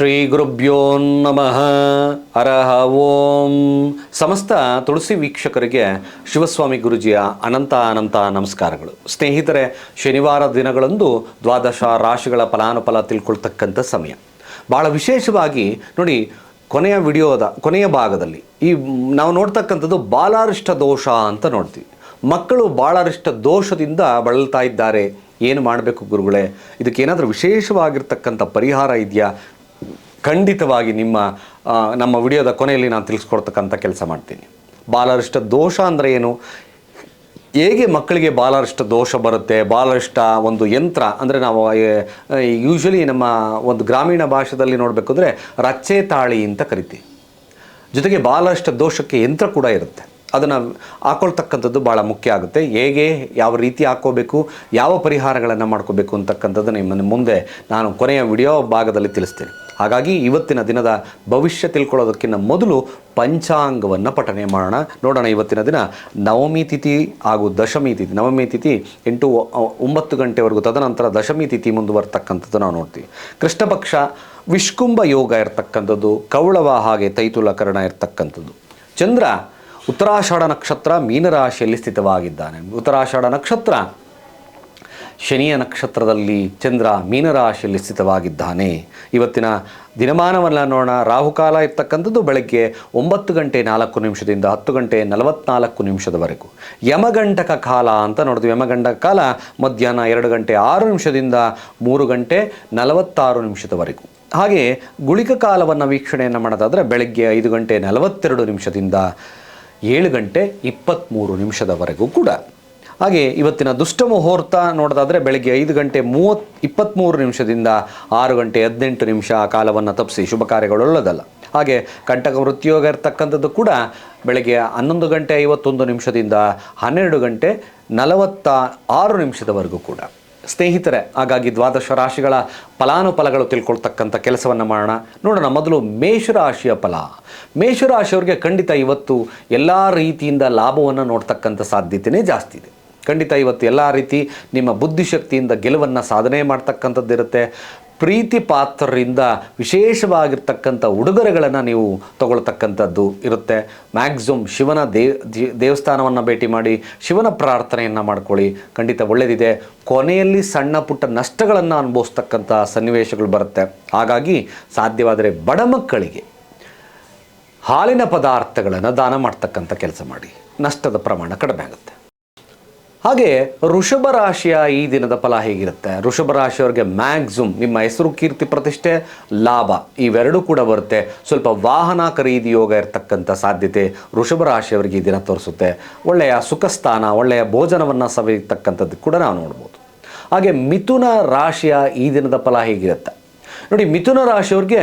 ಶ್ರೀ ಗುರುಭ್ಯೋ ನಮಃ. ಅರಹ ಓಂ. ಸಮಸ್ತ ತುಳಸಿ ವೀಕ್ಷಕರಿಗೆ ಶಿವಸ್ವಾಮಿ ಗುರುಜಿಯ ಅನಂತ ಅನಂತ ನಮಸ್ಕಾರಗಳು. ಸ್ನೇಹಿತರೆ, ಶನಿವಾರ ದಿನಗಳಂದು ದ್ವಾದಶ ರಾಶಿಗಳ ಫಲಾನುಫಲ ತಿಳ್ಕೊಳ್ತಕ್ಕಂಥ ಸಮಯ. ಭಾಳ ವಿಶೇಷವಾಗಿ ನೋಡಿ, ಕೊನೆಯ ವಿಡಿಯೋದ, ಕೊನೆಯ ಭಾಗದಲ್ಲಿ ಈ ನಾವು ನೋಡ್ತಕ್ಕಂಥದ್ದು ಬಾಲಾರಿಷ್ಟ ದೋಷ ಅಂತ ನೋಡ್ತೀವಿ. ಮಕ್ಕಳು ಬಾಳರಿಷ್ಟ ದೋಷದಿಂದ ಬಳಲ್ತಾ ಇದ್ದಾರೆ. ಏನು ಮಾಡಬೇಕು ಗುರುಗಳೇ? ಇದಕ್ಕೇನಾದರೂ ವಿಶೇಷವಾಗಿರ್ತಕ್ಕಂಥ ಪರಿಹಾರ ಇದೆಯಾ? ಖಂಡಿತವಾಗಿ ನಿಮ್ಮ ನಮ್ಮ ವಿಡಿಯೋದ ಕೊನೆಯಲ್ಲಿ ನಾನು ತಿಳಿಸ್ಕೊಡ್ತಕ್ಕಂಥ ಕೆಲಸ ಮಾಡ್ತೀನಿ. ಬಾಲರಿಷ್ಟ ದೋಷ ಅಂದರೆ ಏನು? ಹೇಗೆ ಮಕ್ಕಳಿಗೆ ಬಾಲರಿಷ್ಟ ದೋಷ ಬರುತ್ತೆ? ಬಾಲರಿಷ್ಟ ಒಂದು ಯಂತ್ರ ಅಂದರೆ ನಾವು ಯೂಶ್ವಲಿ ನಮ್ಮ ಒಂದು ಗ್ರಾಮೀಣ ಭಾಷೆಯಲ್ಲಿ ನೋಡಬೇಕು ಅಂದರೆ ರಚ್ಚೆ ತಾಳಿ ಅಂತ ಕರಿತೀವಿ. ಜೊತೆಗೆ ಬಾಲರಿಷ್ಟ ದೋಷಕ್ಕೆ ಯಂತ್ರ ಕೂಡ ಇರುತ್ತೆ. ಅದನ್ನು ಹಾಕೊಳ್ತಕ್ಕಂಥದ್ದು ಭಾಳ ಮುಖ್ಯ ಆಗುತ್ತೆ. ಹೇಗೆ ಯಾವ ರೀತಿ ಹಾಕೋಬೇಕು, ಯಾವ ಪರಿಹಾರಗಳನ್ನು ಮಾಡ್ಕೋಬೇಕು ಅಂತಕ್ಕಂಥದ್ದು ನಿಮ್ಮ ಮುಂದೆ ನಾನು ಕೊನೆಯ ವಿಡಿಯೋ ಭಾಗದಲ್ಲಿ ತಿಳಿಸ್ತೇನೆ. ಹಾಗಾಗಿ ಇವತ್ತಿನ ದಿನದ ಭವಿಷ್ಯ ತಿಳ್ಕೊಳ್ಳೋದಕ್ಕಿಂತ ಮೊದಲು ಪಂಚಾಂಗವನ್ನು ಪಠನೆ ಮಾಡೋಣ. ನೋಡೋಣ ಇವತ್ತಿನ ದಿನ ನವಮಿ ತಿಥಿ ಹಾಗೂ ದಶಮಿ ತಿಥಿ. ನವಮಿ ತಿಥಿ ಎಂಟು ಒಂಬತ್ತು ಗಂಟೆವರೆಗೂ, ತದನಂತರ ದಶಮಿ ತಿಥಿ ಮುಂದುವರ್ತಕ್ಕಂಥದ್ದು ನಾವು ನೋಡ್ತೀವಿ. ಕೃಷ್ಣ ಪಕ್ಷ ವಿಷ್ಕುಂಭ ಯೋಗ ಇರ್ತಕ್ಕಂಥದ್ದು, ಕೌಳವ ಹಾಗೆ ತೈತುಲಕರಣ ಇರ್ತಕ್ಕಂಥದ್ದು. ಚಂದ್ರ ಉತ್ತರಾಷಾಢ ನಕ್ಷತ್ರ ಮೀನರಾಶಿಯಲ್ಲಿ ಸ್ಥಿತವಾಗಿದ್ದಾನೆ. ಉತ್ತರಾಷಾಢ ನಕ್ಷತ್ರ ಶನಿಯ ನಕ್ಷತ್ರದಲ್ಲಿ ಚಂದ್ರ ಮೀನರಾಶಿಯಲ್ಲಿ ಸ್ಥಿತವಾಗಿದ್ದಾನೆ. ಇವತ್ತಿನ ದಿನಮಾನವನ್ನು ನೋಡೋಣ. ರಾಹುಕಾಲ ಇರ್ತಕ್ಕಂಥದ್ದು ಬೆಳಗ್ಗೆ ಒಂಬತ್ತು ಗಂಟೆ ನಾಲ್ಕು ನಿಮಿಷದಿಂದ ಹತ್ತು ಗಂಟೆ ನಲವತ್ನಾಲ್ಕು ನಿಮಿಷದವರೆಗೂ. ಯಮಗಂಟಕ ಕಾಲ ಅಂತ ನೋಡಿದ್ವಿ ಯಮಗಂಟಕ ಕಾಲ ಮಧ್ಯಾಹ್ನ ಎರಡು ಗಂಟೆ ಆರು ನಿಮಿಷದಿಂದ ಮೂರು ಗಂಟೆ ನಲವತ್ತಾರು ನಿಮಿಷದವರೆಗೂ. ಹಾಗೆ ಗುಳಿಕ ಕಾಲವನ್ನು ವೀಕ್ಷಣೆಯನ್ನು ಮಾಡೋದಾದರೆ ಬೆಳಗ್ಗೆ ಐದು ಗಂಟೆ ನಲವತ್ತೆರಡು ನಿಮಿಷದಿಂದ ಏಳು ಗಂಟೆ ಇಪ್ಪತ್ತ್ಮೂರು ನಿಮಿಷದವರೆಗೂ ಕೂಡ. ಹಾಗೆ ಇವತ್ತಿನ ದುಷ್ಟ ಮುಹೂರ್ತ ನೋಡೋದಾದರೆ ಬೆಳಗ್ಗೆ ಐದು ಗಂಟೆ ಮೂವತ್ ಇಪ್ಪತ್ತ್ಮೂರು ನಿಮಿಷದಿಂದ ಆರು ಗಂಟೆ ಹದಿನೆಂಟು ನಿಮಿಷ ಆ ಕಾಲವನ್ನು ತಪ್ಪಿಸಿ ಶುಭ ಕಾರ್ಯಗಳು ಒಳ್ಳೆಯದಲ್ಲ ಹಾಗೆ ಕಂಟಕ ವೃತ್ತಿಯೋಗ ಇರ್ತಕ್ಕಂಥದ್ದು ಕೂಡ ಬೆಳಗ್ಗೆ ಹನ್ನೊಂದು ಗಂಟೆ ಐವತ್ತೊಂದು ನಿಮಿಷದಿಂದ ಹನ್ನೆರಡು ಗಂಟೆ ನಲವತ್ತ ಆರು ನಿಮಿಷದವರೆಗೂ ಕೂಡ. ಸ್ನೇಹಿತರೆ, ಹಾಗಾಗಿ ದ್ವಾದಶ ರಾಶಿಗಳ ಫಲಾನುಫಲಗಳು ತಿಳ್ಕೊಳ್ತಕ್ಕಂಥ ಕೆಲಸವನ್ನು ಮಾಡೋಣ. ನೋಡೋಣ, ಮೊದಲು ಮೇಷರಾಶಿಯ ಫಲ. ಮೇಷರಾಶಿಯವ್ರಿಗೆ ಖಂಡಿತ ಇವತ್ತು ಎಲ್ಲ ರೀತಿಯಿಂದ ಲಾಭವನ್ನು ನೋಡ್ತಕ್ಕಂಥ ಸಾಧ್ಯತೆಯೇ ಜಾಸ್ತಿ ಇದೆ. ಖಂಡಿತ ಇವತ್ತು ಎಲ್ಲ ರೀತಿ ನಿಮ್ಮ ಬುದ್ಧಿಶಕ್ತಿಯಿಂದ ಗೆಲುವನ್ನು ಸಾಧನೆ ಮಾಡ್ತಕ್ಕಂಥದ್ದಿರುತ್ತೆ. ಪ್ರೀತಿ ಪಾತ್ರರಿಂದ ವಿಶೇಷವಾಗಿರ್ತಕ್ಕಂಥ ಉಡುಗೊರೆಗಳನ್ನು ನೀವು ತಗೊಳ್ತಕ್ಕಂಥದ್ದು ಇರುತ್ತೆ. ಮ್ಯಾಕ್ಸಿಮಮ್ ಶಿವನ ದೇವ್ ದೇವಸ್ಥಾನವನ್ನು ಭೇಟಿ ಮಾಡಿ, ಶಿವನ ಪ್ರಾರ್ಥನೆಯನ್ನು ಮಾಡ್ಕೊಳ್ಳಿ. ಖಂಡಿತ ಒಳ್ಳೆಯದಿದೆ ಕೊನೆಯಲ್ಲಿ ಸಣ್ಣ ಪುಟ್ಟ ನಷ್ಟಗಳನ್ನು ಅನುಭವಿಸ್ತಕ್ಕಂಥ ಸನ್ನಿವೇಶಗಳು ಬರುತ್ತೆ. ಹಾಗಾಗಿ ಸಾಧ್ಯವಾದರೆ ಬಡ ಮಕ್ಕಳಿಗೆ ಹಾಲಿನ ಪದಾರ್ಥಗಳನ್ನು ದಾನ ಮಾಡ್ತಕ್ಕಂಥ ಕೆಲಸ ಮಾಡಿ. ನಷ್ಟದ ಪ್ರಮಾಣ ಕಡಿಮೆ ಆಗುತ್ತೆ. ಹಾಗೆ ಋಷಭ ರಾಶಿಯ ಈ ದಿನದ ಫಲ ಹೇಗಿರುತ್ತೆ? ಋಷಭ ರಾಶಿಯವರಿಗೆ ಮ್ಯಾಕ್ಸಿಮಮ್ ನಿಮ್ಮ ಹೆಸರು, ಕೀರ್ತಿ, ಪ್ರತಿಷ್ಠೆ, ಲಾಭ ಇವೆರಡೂ ಕೂಡ ಬರುತ್ತೆ. ಸ್ವಲ್ಪ ವಾಹನ ಖರೀದಿ ಯೋಗ ಇರತಕ್ಕಂಥ ಸಾಧ್ಯತೆ ಋಷಭ ರಾಶಿಯವರಿಗೆ ಈ ದಿನ ತೋರಿಸುತ್ತೆ. ಒಳ್ಳೆಯ ಸುಖಸ್ಥಾನ, ಒಳ್ಳೆಯ ಭೋಜನವನ್ನು ಸವಿಯತಕ್ಕಂಥದ್ದು ಕೂಡ ನಾವು ನೋಡ್ಬೋದು. ಹಾಗೆ ಮಿಥುನ ರಾಶಿಯ ಈ ದಿನದ ಫಲ ಹೇಗಿರುತ್ತೆ? ನೋಡಿ, ಮಿಥುನ ರಾಶಿಯವ್ರಿಗೆ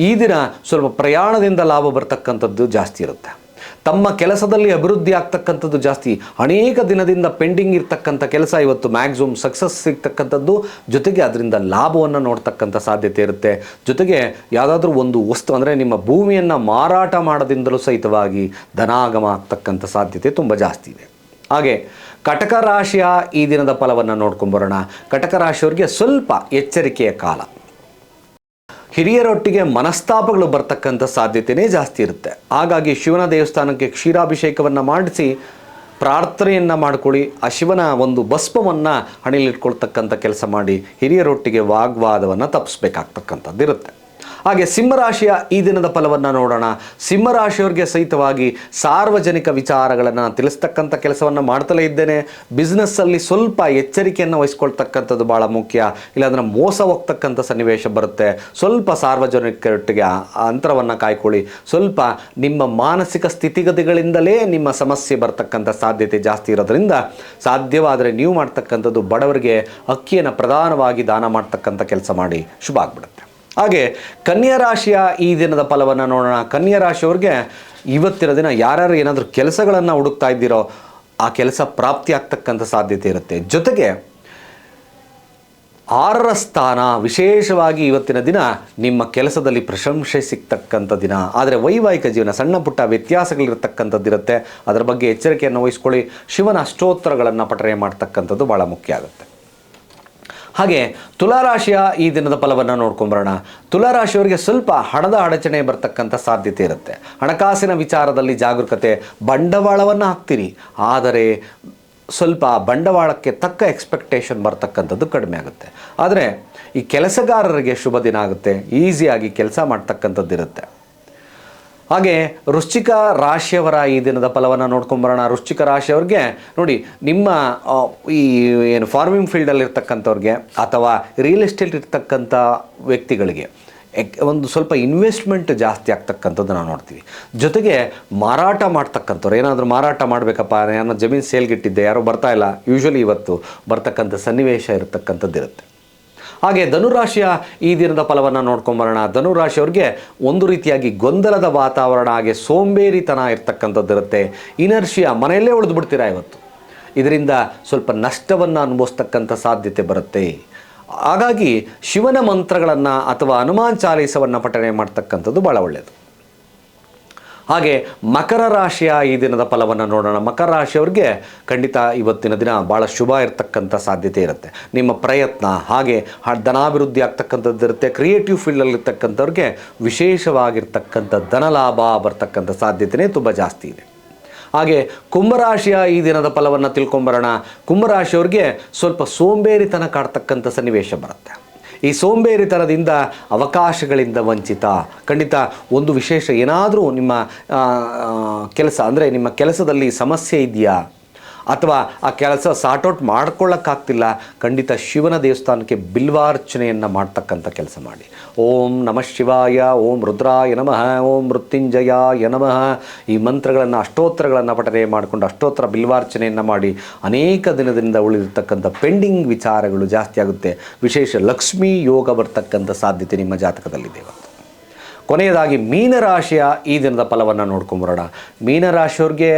ಈ ದಿನ ಸ್ವಲ್ಪ ಪ್ರಯಾಣದಿಂದ ಲಾಭ ಬರ್ತಕ್ಕಂಥದ್ದು ಜಾಸ್ತಿ ಇರುತ್ತೆ. ತಮ್ಮ ಕೆಲಸದಲ್ಲಿ ಅಭಿವೃದ್ಧಿ ಆಗ್ತಕ್ಕಂಥದ್ದು ಜಾಸ್ತಿ. ಅನೇಕ ದಿನದಿಂದ ಪೆಂಡಿಂಗ್ ಇರ್ತಕ್ಕಂಥ ಕೆಲಸ ಇವತ್ತು ಮ್ಯಾಕ್ಸಿಮಮ್ ಸಕ್ಸಸ್ ಸಿಗ್ತಕ್ಕಂಥದ್ದು. ಜೊತೆಗೆ ಅದರಿಂದ ಲಾಭವನ್ನು ನೋಡ್ತಕ್ಕಂಥ ಸಾಧ್ಯತೆ ಇರುತ್ತೆ. ಜೊತೆಗೆ ಯಾವುದಾದ್ರೂ ಒಂದು ವಸ್ತು ಅಂದರೆ ನಿಮ್ಮ ಭೂಮಿಯನ್ನು ಮಾರಾಟ ಮಾಡೋದಿಂದಲೂ ಸಹಿತವಾಗಿ ಧನಾಗಮ ಆಗ್ತಕ್ಕಂಥ ಸಾಧ್ಯತೆ ತುಂಬ ಜಾಸ್ತಿ ಇದೆ. ಹಾಗೆ ಕಟಕ ರಾಶಿಯ ಈ ದಿನದ ಫಲವನ್ನು ನೋಡ್ಕೊಂಬರೋಣ ಕಟಕ ರಾಶಿಯವರಿಗೆ ಸ್ವಲ್ಪ ಎಚ್ಚರಿಕೆಯ ಕಾಲ. ಹಿರಿಯರೊಟ್ಟಿಗೆ ಮನಸ್ತಾಪಗಳು ಬರ್ತಕ್ಕಂಥ ಸಾಧ್ಯತೆಯೇ ಜಾಸ್ತಿ ಇರುತ್ತೆ. ಹಾಗಾಗಿ ಶಿವನ ದೇವಸ್ಥಾನಕ್ಕೆ ಕ್ಷೀರಾಭಿಷೇಕವನ್ನು ಮಾಡಿಸಿ ಪ್ರಾರ್ಥನೆಯನ್ನು ಮಾಡಿಕೊಳ್ಳಿ, ಆ ಶಿವನ ಒಂದು ಭಸ್ಮವನ್ನು ಹಣಿಲಿಟ್ಕೊಳ್ತಕ್ಕಂಥ ಕೆಲಸ ಮಾಡಿ ಹಿರಿಯರೊಟ್ಟಿಗೆ ವಾಗ್ವಾದವನ್ನು ತಪ್ಪಿಸ್ಬೇಕಾಗ್ತಕ್ಕಂಥದ್ದು ಇರುತ್ತೆ ಹಾಗೆ ಸಿಂಹರಾಶಿಯ ಈ ದಿನದ ಫಲವನ್ನು ನೋಡೋಣ. ಸಿಂಹರಾಶಿಯವರಿಗೆ ಸಹಿತವಾಗಿ ಸಾರ್ವಜನಿಕ ವಿಚಾರಗಳನ್ನು ತಿಳಿಸ್ತಕ್ಕಂಥ ಕೆಲಸವನ್ನು ಮಾಡ್ತಲೇ ಇದ್ದೇನೆ. ಬಿಸ್ನೆಸ್ಸಲ್ಲಿ ಸ್ವಲ್ಪ ಎಚ್ಚರಿಕೆಯನ್ನು ವಹಿಸ್ಕೊಳ್ತಕ್ಕಂಥದ್ದು ಭಾಳ ಮುಖ್ಯ. ಇಲ್ಲಾಂದರೆ ಮೋಸ ಹೋಗ್ತಕ್ಕಂಥ ಸನ್ನಿವೇಶ ಬರುತ್ತೆ. ಸ್ವಲ್ಪ ಸಾರ್ವಜನಿಕರೊಟ್ಟಿಗೆ ಅಂತರವನ್ನು ಕಾಯ್ಕೊಳ್ಳಿ. ಸ್ವಲ್ಪ ನಿಮ್ಮ ಮಾನಸಿಕ ಸ್ಥಿತಿಗತಿಗಳಿಂದಲೇ ನಿಮ್ಮ ಸಮಸ್ಯೆ ಬರ್ತಕ್ಕಂಥ ಸಾಧ್ಯತೆ ಜಾಸ್ತಿ ಇರೋದ್ರಿಂದ ಸಾಧ್ಯವಾದರೆ ನೀವು ಮಾಡ್ತಕ್ಕಂಥದ್ದು ಬಡವರಿಗೆ ಅಕ್ಕಿಯನ್ನು ಪ್ರಧಾನವಾಗಿ ದಾನ ಮಾಡ್ತಕ್ಕಂಥ ಕೆಲಸ ಮಾಡಿ. ಶುಭ ಆಗ್ಬಿಡುತ್ತೆ. ಹಾಗೆ ಕನ್ಯಾ ರಾಶಿಯ ಈ ದಿನದ ಫಲವನ್ನು ನೋಡೋಣ. ಕನ್ಯಾ ರಾಶಿಯವ್ರಿಗೆ ಇವತ್ತಿನ ದಿನ ಯಾರ್ಯಾರು ಏನಾದರೂ ಕೆಲಸಗಳನ್ನು ಹುಡುಕ್ತಾ ಇದ್ದೀರೋ ಆ ಕೆಲಸ ಪ್ರಾಪ್ತಿ ಆಗ್ತಕ್ಕಂಥ ಸಾಧ್ಯತೆ ಇರುತ್ತೆ. ಜೊತೆಗೆ ಆರರ ಸ್ಥಾನ ವಿಶೇಷವಾಗಿ ಇವತ್ತಿನ ದಿನ ನಿಮ್ಮ ಕೆಲಸದಲ್ಲಿ ಪ್ರಶಂಸೆ ಸಿಗ್ತಕ್ಕಂಥ ದಿನ. ಆದರೆ ವೈವಾಹಿಕ ಜೀವನ ಸಣ್ಣ ಪುಟ್ಟ ವ್ಯತ್ಯಾಸಗಳಿರ್ತಕ್ಕಂಥದ್ದಿರುತ್ತೆ ಅದರ ಬಗ್ಗೆ ಎಚ್ಚರಿಕೆಯನ್ನು ವಹಿಸ್ಕೊಳ್ಳಿ. ಶಿವನ ಅಷ್ಟೋತ್ತರಗಳನ್ನು ಪಠನೆ ಮಾಡ್ತಕ್ಕಂಥದ್ದು ಭಾಳ ಮುಖ್ಯ ಆಗುತ್ತೆ. ಹಾಗೆ ತುಲಾರಾಶಿಯ ಈ ದಿನದ ಫಲವನ್ನು ನೋಡ್ಕೊಂಬರೋಣ. ತುಲಾರಾಶಿಯವರಿಗೆ ಸ್ವಲ್ಪ ಹಣದ ಅಡಚಣೆ ಬರ್ತಕ್ಕಂಥ ಸಾಧ್ಯತೆ ಇರುತ್ತೆ. ಹಣಕಾಸಿನ ವಿಚಾರದಲ್ಲಿ ಜಾಗರೂಕತೆ ಬಂಡವಾಳವನ್ನು ಹಾಕ್ತೀರಿ. ಆದರೆ ಸ್ವಲ್ಪ ಬಂಡವಾಳಕ್ಕೆ ತಕ್ಕ ಎಕ್ಸ್ಪೆಕ್ಟೇಷನ್ ಬರ್ತಕ್ಕಂಥದ್ದು ಕಡಿಮೆ ಆಗುತ್ತೆ. ಆದರೆ ಈ ಕೆಲಸಗಾರರಿಗೆ ಶುಭ ದಿನ ಆಗುತ್ತೆ. ಈಸಿಯಾಗಿ ಕೆಲಸ ಮಾಡ್ತಕ್ಕಂಥದ್ದು ಇರುತ್ತೆ ಹಾಗೆ ವೃಶ್ಚಿಕ ರಾಶಿಯವರ ಈ ದಿನದ ಫಲವನ್ನು ನೋಡ್ಕೊಂಬರೋಣ. ವೃಶ್ಚಿಕ ರಾಶಿಯವ್ರಿಗೆ ನೋಡಿ, ನಿಮ್ಮ ಈ ಏನು ಫಾರ್ಮಿಂಗ್ ಫೀಲ್ಡಲ್ಲಿ ಇರ್ತಕ್ಕಂಥವ್ರಿಗೆ ಅಥವಾ ರಿಯಲ್ ಎಸ್ಟೇಟ್ ಇರ್ತಕ್ಕಂಥ ವ್ಯಕ್ತಿಗಳಿಗೆ ಒಂದು ಸ್ವಲ್ಪ ಇನ್ವೆಸ್ಟ್ಮೆಂಟ್ ಜಾಸ್ತಿ ಆಗ್ತಕ್ಕಂಥದ್ದು ನಾವು ನೋಡ್ತೀವಿ. ಜೊತೆಗೆ ಮಾರಾಟ ಮಾಡ್ತಕ್ಕಂಥವ್ರು, ಏನಾದರೂ ಮಾರಾಟ ಮಾಡಬೇಕಪ್ಪ ಏನೋ ಜಮೀನು ಸೇಲ್ಗಿಟ್ಟಿದ್ದೆ ಯಾರೋ ಬರ್ತಾ ಇಲ್ಲ. ಯೂಶ್ವಲಿ ಇವತ್ತು ಬರ್ತಕ್ಕಂಥ ಸನ್ನಿವೇಶ ಇರತಕ್ಕಂಥದ್ದು ಇರುತ್ತೆ ಹಾಗೆ ಧನುರಾಶಿಯ ಈ ದಿನದ ಫಲವನ್ನು ನೋಡ್ಕೊಂಬರೋಣ. ಧನುರಾಶಿಯವ್ರಿಗೆ ಒಂದು ರೀತಿಯಾಗಿ ಗೊಂದಲದ ವಾತಾವರಣ, ಹಾಗೆ ಸೋಂಬೇರಿತನ ಇರ್ತಕ್ಕಂಥದ್ದು ಇರುತ್ತೆ. ಇನರ್ಷಿಯ ಮನೆಯಲ್ಲೇ ಉಳಿದು ಬಿಡ್ತೀರಾ ಇವತ್ತು? ಇದರಿಂದ ಸ್ವಲ್ಪ ನಷ್ಟವನ್ನು ಅನುಭವಿಸ್ತಕ್ಕಂಥ ಸಾಧ್ಯತೆ ಬರುತ್ತೆ. ಹಾಗಾಗಿ ಶಿವನ ಮಂತ್ರಗಳನ್ನು ಅಥವಾ ಹನುಮಾನ್ ಚಾಲೀಸವನ್ನು ಪಠನೆ ಮಾಡ್ತಕ್ಕಂಥದ್ದು ಭಾಳ ಒಳ್ಳೆಯದು ಹಾಗೆ ಮಕರ ರಾಶಿಯ ಈ ದಿನದ ಫಲವನ್ನು ನೋಡೋಣ. ಮಕರ ರಾಶಿಯವ್ರಿಗೆ ಖಂಡಿತ ಇವತ್ತಿನ ದಿನ ಭಾಳ ಶುಭ ಇರತಕ್ಕಂಥ ಸಾಧ್ಯತೆ ಇರುತ್ತೆ. ನಿಮ್ಮ ಪ್ರಯತ್ನ ಹಾಗೆ ಧನಾಭಿವೃದ್ಧಿ ಆಗ್ತಕ್ಕಂಥದ್ದು ಇರುತ್ತೆ. ಕ್ರಿಯೇಟಿವ್ ಫೀಲ್ಡಲ್ಲಿರ್ತಕ್ಕಂಥವ್ರಿಗೆ ವಿಶೇಷವಾಗಿರ್ತಕ್ಕಂಥ ಧನಲಾಭ ಬರ್ತಕ್ಕಂಥ ಸಾಧ್ಯತೆಯೇ ತುಂಬ ಜಾಸ್ತಿ ಇದೆ. ಹಾಗೆ ಕುಂಭರಾಶಿಯ ಈ ದಿನದ ಫಲವನ್ನು ತಿಳ್ಕೊಂಬರೋಣ. ಕುಂಭರಾಶಿಯವ್ರಿಗೆ ಸ್ವಲ್ಪ ಸೋಂಬೇರಿತನ ಕಾಡ್ತಕ್ಕಂಥ ಸನ್ನಿವೇಶ ಬರುತ್ತೆ. ಈ ಸೋಂಬೇರಿತನದಿಂದ ಅವಕಾಶಗಳಿಂದ ವಂಚಿತ. ಖಂಡಿತ ಒಂದು ವಿಶೇಷ ಏನಾದರೂ ನಿಮ್ಮ ಕೆಲಸ, ಅಂದರೆ ನಿಮ್ಮ ಕೆಲಸದಲ್ಲಿ ಸಮಸ್ಯೆ ಇದೆಯಾ? ಅಥವಾ ಆ ಕೆಲಸ ಸಾರ್ಟ್ಔಟ್ ಮಾಡ್ಕೊಳ್ಳೋಕ್ಕಾಗ್ತಿಲ್ಲ, ಖಂಡಿತ ಶಿವನ ದೇವಸ್ಥಾನಕ್ಕೆ ಬಿಲ್ವಾರ್ಚನೆಯನ್ನು ಮಾಡ್ತಕ್ಕಂಥ ಕೆಲಸ ಮಾಡಿ. ಓಂ ನಮಃ ಶಿವಾಯ, ಓಂ ರುದ್ರಾಯ ನಮಃ, ಓಂ ಮೃತ್ಯುಂಜಯಾಯ ನಮಃ. ಈ ಮಂತ್ರಗಳನ್ನು, ಅಷ್ಟೋತ್ತರಗಳನ್ನು ಪಠನೆ ಮಾಡಿಕೊಂಡು ಅಷ್ಟೋತ್ತರ ಬಿಲ್ವಾರ್ಚನೆಯನ್ನು ಮಾಡಿ ಅನೇಕ ದಿನದಿಂದ ಉಳಿದಿರ್ತಕ್ಕಂಥ ಪೆಂಡಿಂಗ್ ವಿಚಾರಗಳು ಜಾಸ್ತಿ ಆಗುತ್ತೆ. ವಿಶೇಷ ಲಕ್ಷ್ಮೀ ಯೋಗ ಬರ್ತಕ್ಕಂಥ ಸಾಧ್ಯತೆ ನಿಮ್ಮ ಜಾತಕದಲ್ಲಿದೆ ಕೊನೆಯದಾಗಿ ಮೀನರಾಶಿಯ ಈ ದಿನದ ಫಲವನ್ನು ನೋಡ್ಕೊಂಬರೋಣ. ಮೀನರಾಶಿಯವ್ರಿಗೆ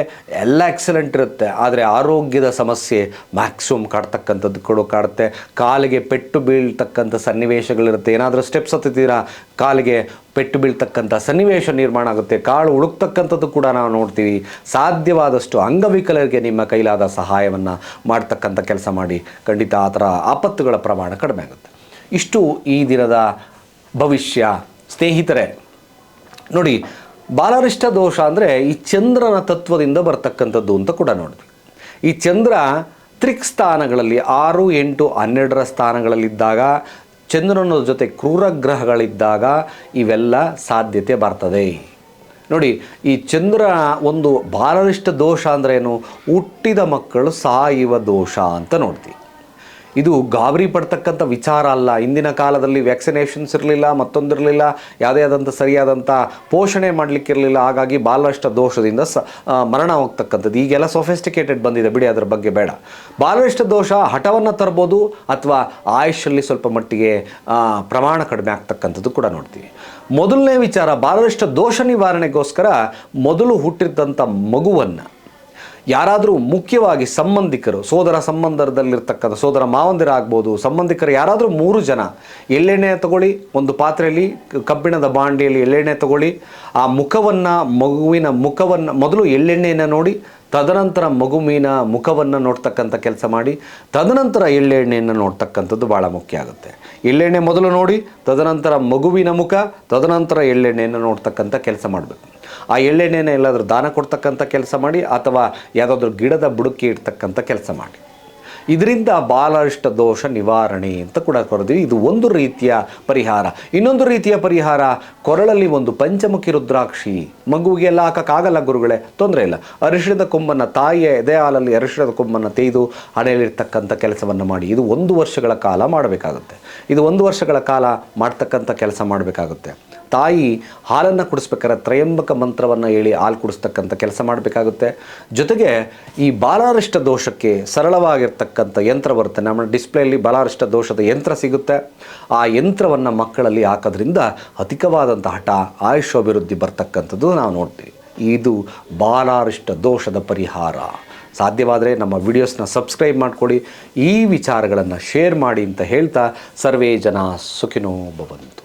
ಎಲ್ಲ ಎಕ್ಸಲೆಂಟ್ ಇರುತ್ತೆ. ಆದರೆ ಆರೋಗ್ಯದ ಸಮಸ್ಯೆ ಮ್ಯಾಕ್ಸಿಮಮ್ ಕಾಡ್ತಕ್ಕಂಥದ್ದು ಕೂಡ ಕಾಡುತ್ತೆ. ಕಾಲಿಗೆ ಪೆಟ್ಟು ಬೀಳ್ತಕ್ಕಂಥ ಸನ್ನಿವೇಶಗಳಿರುತ್ತೆ. ಏನಾದರೂ ಸ್ಟೆಪ್ಸ್ ಹತ್ತಿದ್ದೀರಾ ಕಾಲಿಗೆ ಪೆಟ್ಟು ಬೀಳ್ತಕ್ಕಂಥ ಸನ್ನಿವೇಶ ನಿರ್ಮಾಣ ಆಗುತ್ತೆ. ಕಾಳು ಉಳುಕ್ತಕ್ಕಂಥದ್ದು ಕೂಡ ನಾವು ನೋಡ್ತೀವಿ. ಸಾಧ್ಯವಾದಷ್ಟು ಅಂಗವಿಕಲರಿಗೆ ನಿಮ್ಮ ಕೈಲಾದ ಸಹಾಯವನ್ನು ಮಾಡ್ತಕ್ಕಂಥ ಕೆಲಸ ಮಾಡಿ. ಖಂಡಿತ ಆ ಥರ ಆಪತ್ತುಗಳ ಪ್ರಮಾಣ ಕಡಿಮೆ ಆಗುತ್ತೆ. ಇಷ್ಟು ಈ ದಿನದ ಭವಿಷ್ಯ. ಸ್ನೇಹಿತರೆ, ನೋಡಿ, ಬಾಲರಿಷ್ಟ ದೋಷ ಅಂದರೆ ಈ ಚಂದ್ರನ ತತ್ವದಿಂದ ಬರ್ತಕ್ಕಂಥದ್ದು ಅಂತ ಕೂಡ ನೋಡಿದ್ವಿ. ಈ ಚಂದ್ರ ತ್ರಿಕ್ ಸ್ಥಾನಗಳಲ್ಲಿ ಆರು, ಎಂಟು, ಹನ್ನೆರಡರ ಸ್ಥಾನಗಳಲ್ಲಿದ್ದಾಗ ಚಂದ್ರನ ಜೊತೆ ಕ್ರೂರ ಗ್ರಹಗಳಿದ್ದಾಗ ಇವೆಲ್ಲ ಸಾಧ್ಯತೆ ಬರ್ತದೆ. ನೋಡಿ, ಈ ಚಂದ್ರ ಒಂದು ಬಾಲರಿಷ್ಟ ದೋಷ ಅಂದ್ರೇನು ಹುಟ್ಟಿದ ಮಕ್ಕಳು ಸಾಯುವ ದೋಷ ಅಂತ ನೋಡ್ತೀವಿ. ಇದು ಗಾಬರಿ ಪಡ್ತಕ್ಕಂಥ ವಿಚಾರ ಅಲ್ಲ. ಇಂದಿನ ಕಾಲದಲ್ಲಿ ವ್ಯಾಕ್ಸಿನೇಷನ್ಸ್ ಇರಲಿಲ್ಲ ಮತ್ತೊಂದಿರಲಿಲ್ಲ ಯಾವುದೇ ಆದಂಥ ಸರಿಯಾದಂಥ ಪೋಷಣೆ ಮಾಡಲಿಕ್ಕಿರಲಿಲ್ಲ. ಹಾಗಾಗಿ ಬಾಲಷ್ಟ ದೋಷದಿಂದ ಸ ಮರಣ ಹೋಗ್ತಕ್ಕಂಥದ್ದು. ಈಗೆಲ್ಲ ಸೊಫಿಸ್ಟಿಕೇಟೆಡ್ ಬಂದಿದೆ ಬಿಡಿ, ಅದರ ಬಗ್ಗೆ ಬೇಡ. ಬಾಲಷ್ಟ ದೋಷ ಹಠವನ್ನು ತರ್ಬೋದು ಅಥವಾ ಆಯುಷಲ್ಲಿ ಸ್ವಲ್ಪ ಮಟ್ಟಿಗೆ ಪ್ರಮಾಣ ಕಡಿಮೆ ಆಗ್ತಕ್ಕಂಥದ್ದು ಕೂಡ ನೋಡ್ತೀವಿ. ಮೊದಲನೇ ವಿಚಾರ ಬಾಲಷ್ಟ ದೋಷ ನಿವಾರಣೆಗೋಸ್ಕರ ಮೊದಲು ಹುಟ್ಟಿದ್ದಂಥ ಮಗುವನ್ನು ಯಾರಾದರೂ ಮುಖ್ಯವಾಗಿ ಸಂಬಂಧಿಕರು, ಸೋದರ ಸಂಬಂಧದಲ್ಲಿರ್ತಕ್ಕಂಥ ಸೋದರ ಮಾವಂದಿರ ಆಗ್ಬೋದು ಸಂಬಂಧಿಕರು ಯಾರಾದರೂ ಮೂರು ಜನ, ಎಳ್ಳೆಣ್ಣೆ ತಗೊಳ್ಳಿ, ಒಂದು ಪಾತ್ರೆಯಲ್ಲಿ ಕಬ್ಬಿಣದ ಬಾಂಡಿಯಲ್ಲಿ ಎಳ್ಳೆಣ್ಣೆ ತಗೊಳ್ಳಿ, ಆ ಮುಖವನ್ನು, ಮಗುವಿನ ಮುಖವನ್ನು, ಮೊದಲು ಎಳ್ಳೆಣ್ಣೆಯನ್ನು ನೋಡಿ ತದನಂತರ ಮಗುವಿನ ಮುಖವನ್ನು ನೋಡ್ತಕ್ಕಂಥ ಕೆಲಸ ಮಾಡಿ, ತದನಂತರ ಎಳ್ಳೆಣ್ಣೆಯನ್ನು ನೋಡ್ತಕ್ಕಂಥದ್ದು ಭಾಳ ಮುಖ್ಯ ಆಗುತ್ತೆ. ಎಳ್ಳೆಣ್ಣೆ ಮೊದಲು ನೋಡಿ, ತದನಂತರ ಮಗುವಿನ ಮುಖ, ತದನಂತರ ಎಳ್ಳೆಣ್ಣೆಯನ್ನು ನೋಡ್ತಕ್ಕಂಥ ಕೆಲಸ ಮಾಡಬೇಕು. ಆ ಎಳ್ಳೆಣ್ಣೆಯನ್ನು ಎಲ್ಲಾದರೂ ದಾನ ಕೊಡ್ತಕ್ಕಂಥ ಕೆಲಸ ಮಾಡಿ, ಅಥವಾ ಯಾವುದಾದ್ರೂ ಗಿಡದ ಬುಡಕ್ಕೆ ಇಡ್ತಕ್ಕಂಥ ಕೆಲಸ ಮಾಡಿ. ಇದರಿಂದ ಬಾಲಾರಿಷ್ಟ ದೋಷ ನಿವಾರಣೆ ಅಂತ ಕೂಡ ಕರೆದ್ವಿ ಇದು ಒಂದು ರೀತಿಯ ಪರಿಹಾರ. ಇನ್ನೊಂದು ರೀತಿಯ ಪರಿಹಾರ, ಕೊರಳಲ್ಲಿ ಒಂದು ಪಂಚಮುಖಿ ರುದ್ರಾಕ್ಷಿ. ಮಗುವಿಗೆಲ್ಲ ಹಾಕೋಕ್ಕಾಗಲ್ಲ ಗುರುಗಳೇ, ತೊಂದರೆ ಇಲ್ಲ. ಅರಿಶಿಣದ ಕೊಂಬನ್ನು ತಾಯಿಯ ಎದೆ ಹಾಲಲ್ಲಿ ಅರಿಶಿಣದ ಕೊಂಬನ್ನು ತೆಗೆದು ಹಣೆಯಲ್ಲಿರ್ತಕ್ಕಂಥ ಕೆಲಸವನ್ನು ಮಾಡಿ. ಇದು ಒಂದು ವರ್ಷಗಳ ಕಾಲ ಮಾಡಬೇಕಾಗುತ್ತೆ. ಇದು ಒಂದು ವರ್ಷಗಳ ಕಾಲ ಮಾಡ್ತಕ್ಕಂಥ ಕೆಲಸ ಮಾಡಬೇಕಾಗುತ್ತೆ. ತಾಯಿ ಹಾಲನ್ನು ಕುಡಿಸ್ಬೇಕಾದ್ರೆ ತ್ರಯಂಬಕ ಮಂತ್ರವನ್ನು ಹೇಳಿ ಹಾಲು ಕುಡಿಸ್ತಕ್ಕಂಥ ಕೆಲಸ ಮಾಡಬೇಕಾಗುತ್ತೆ. ಜೊತೆಗೆ ಈ ಬಾಲಾರಿಷ್ಟ ದೋಷಕ್ಕೆ ಸರಳವಾಗಿರ್ತಕ್ಕಂಥ ಯಂತ್ರ ಬರುತ್ತೆ. ನಮ್ಮ ಡಿಸ್ಪ್ಲೇಯಲ್ಲಿ ಬಾಲಾರಿಷ್ಟ ದೋಷದ ಯಂತ್ರ ಸಿಗುತ್ತೆ. ಆ ಯಂತ್ರವನ್ನು ಮಕ್ಕಳಲ್ಲಿ ಹಾಕೋದ್ರಿಂದ ಅಧಿಕವಾದಂಥ ಹಠ ಆಯುಷ್ ಅಭಿವೃದ್ಧಿ ಬರ್ತಕ್ಕಂಥದ್ದು ನಾವು ನೋಡ್ತೀವಿ. ಇದು ಬಾಲಾರಿಷ್ಟ ದೋಷದ ಪರಿಹಾರ. ಸಾಧ್ಯವಾದರೆ ನಮ್ಮ ವಿಡಿಯೋಸ್ನ ಸಬ್ಸ್ಕ್ರೈಬ್ ಮಾಡಿಕೊಡಿ ಈ ವಿಚಾರಗಳನ್ನು ಶೇರ್ ಮಾಡಿ ಅಂತ ಹೇಳ್ತಾ ಸರ್ವೇ ಜನ ಸುಖಿನೋ ಭವಂತು